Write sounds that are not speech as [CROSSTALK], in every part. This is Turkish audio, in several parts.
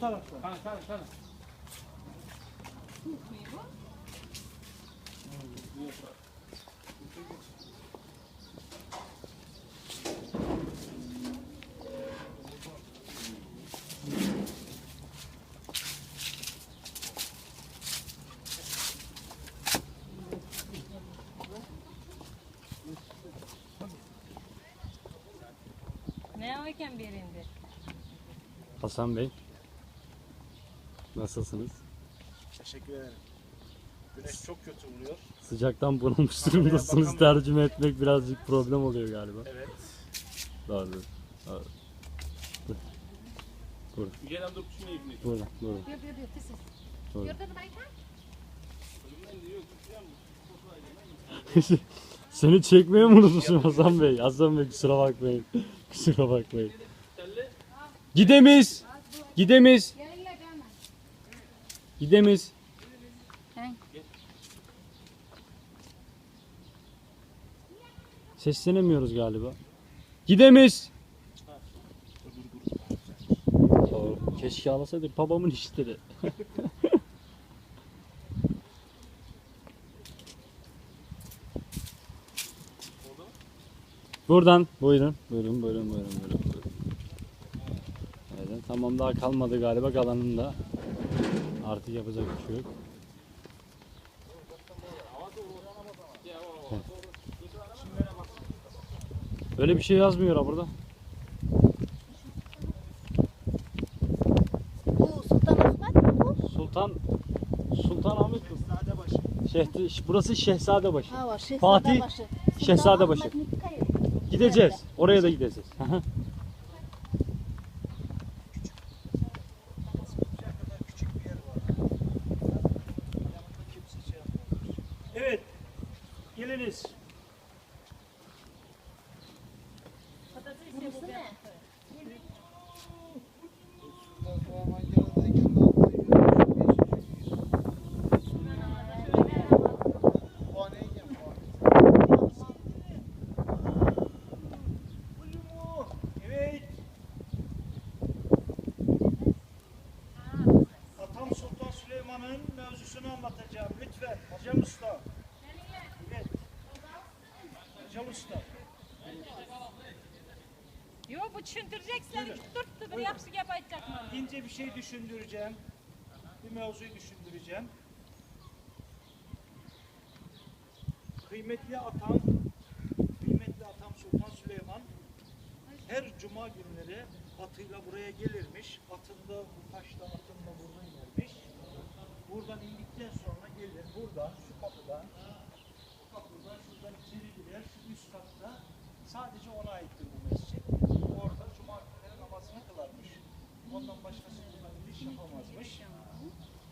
tarafta. Kan kan kan. Ne oyken birinde? Hasan Bey. Nasılsınız? Teşekkür ederim. Güneş çok kötü vuruyor. Sıcaktan bunalmış durumdasınız. [LAUGHS] bakamıyorum. Tercüme etmek birazcık problem oluyor galiba. Evet. Doğru. Doğru. Biar biar biar this is. Doğru. Baik kan? Seni çekmeye mi unutmuşum Hasan Bey? Hasan Bey kusura bakmayın. kusura bakmayın. Gidemeyiz. Gidemeyiz. Hang. Seslenemiyoruz galiba. Gidemeyiz. Aa, Keşke ağlasaydık babamın işleri. [LAUGHS] Buradan buyurun. Buyurun buyurun buyurun buyurun. buyurun. Evet, tamam daha kalmadı galiba kalanında. Artık yapacak bir şey yok. Öyle bir şey yazmıyor ha burada. Bu Sultan Ahmet mi bu? Sultan Sultan Ahmet mi? Şehti, burası Şehzadebaşı. Ha var Şehzadebaşı. Fatih, Şehzadebaşı. Gideceğiz. Oraya da gideceğiz. Evet. Geliniz. Atam Sultan Süleyman'ın mevzusunu anlatacağım lütfen. Hocam Yo bu düşündürecek seni. Dur dur yapsı yap aytacak mı? İnce bir şey düşündüreceğim. Bir mevzuyu düşündüreceğim. Kıymetli atam, kıymetli atam Sultan Süleyman her cuma günleri atıyla buraya gelirmiş. Atında bu taşla atında burada inermiş. Başkası burada bir iş yapamazmış.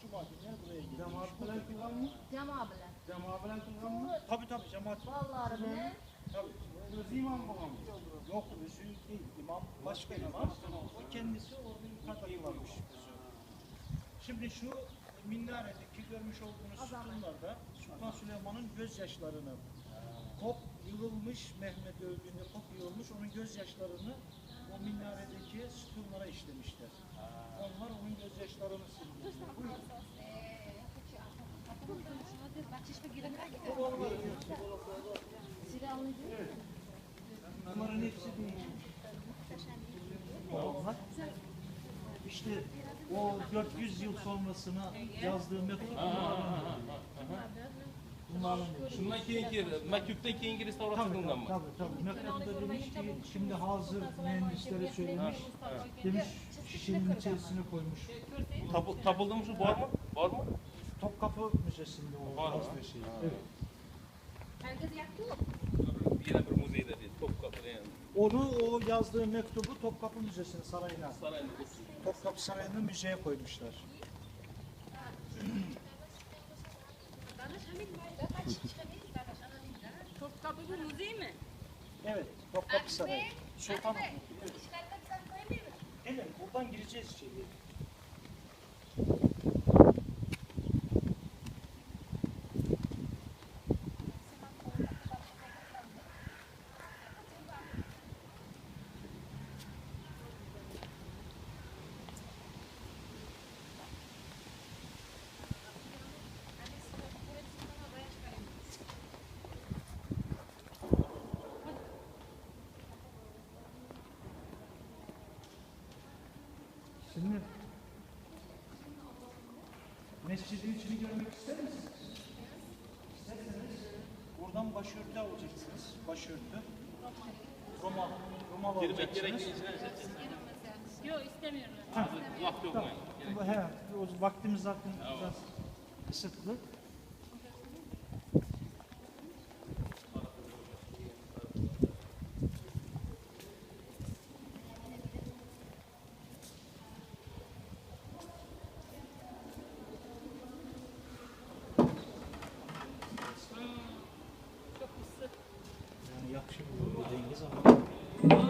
Cuma günleri buraya gelirmiş. Cemaat bilen kılan mı? Cama bilen. Cemaat bilen kılan mı? Tabii tabii cemaat. Vallahi bilen. Tabii. Rızi imam babam. Yok Rızi değil. İmam başka imam. O kendisi orada yukarıda kılarmış. Şimdi şu minaredeki görmüş olduğunuz sütunlarda Sultan Süleyman'ın gözyaşlarını kop yığılmış Mehmet öldüğünde kop yığılmış onun gözyaşlarını o minaredeki sütunlara işlemişler. Onlar onun gözyaşlarını silmişler. Buyurun. Bunların hepsi değişmiş. Onlar işte o 400 yıl sonrasına yazdığı mektup bunlarla Şundan keyinki, mektuptan keyinki restorasyon Tabii kılıngan mı? tabii tabii. Mektupta demiş ki şimdi hazır mühendislere söylemiş. Demiş şişenin içerisine koymuş. Tapu, tapıldı mı şu var mı? Var mı? Topkapı Müzesi'nde o Var mı? şey. Evet. Herkes yaktı. Yine bir müzeyde değil. Topkapı yani. Onu o yazdığı mektubu Topkapı Müzesi'nin sarayına, Sarayın. Topkapı Sarayı'nın müzeye koymuşlar. Bu müziği mi? Evet, Topkapı Sarayı. Sultanahmet. Evet. Gelin buradan gireceğiz içeriye. Mescidin içini görmek ister misiniz? İsterseniz buradan başörtü alacaksınız. Başörtü. Roma, Girmek alacaksınız. gerektiğinizden Yok istemiyorum. Vakit yok. Tamam. yani. Bu- He, o vaktimiz zaten biraz kısıtlı. yakışıklı, bu da İngiliz ama. Hmm.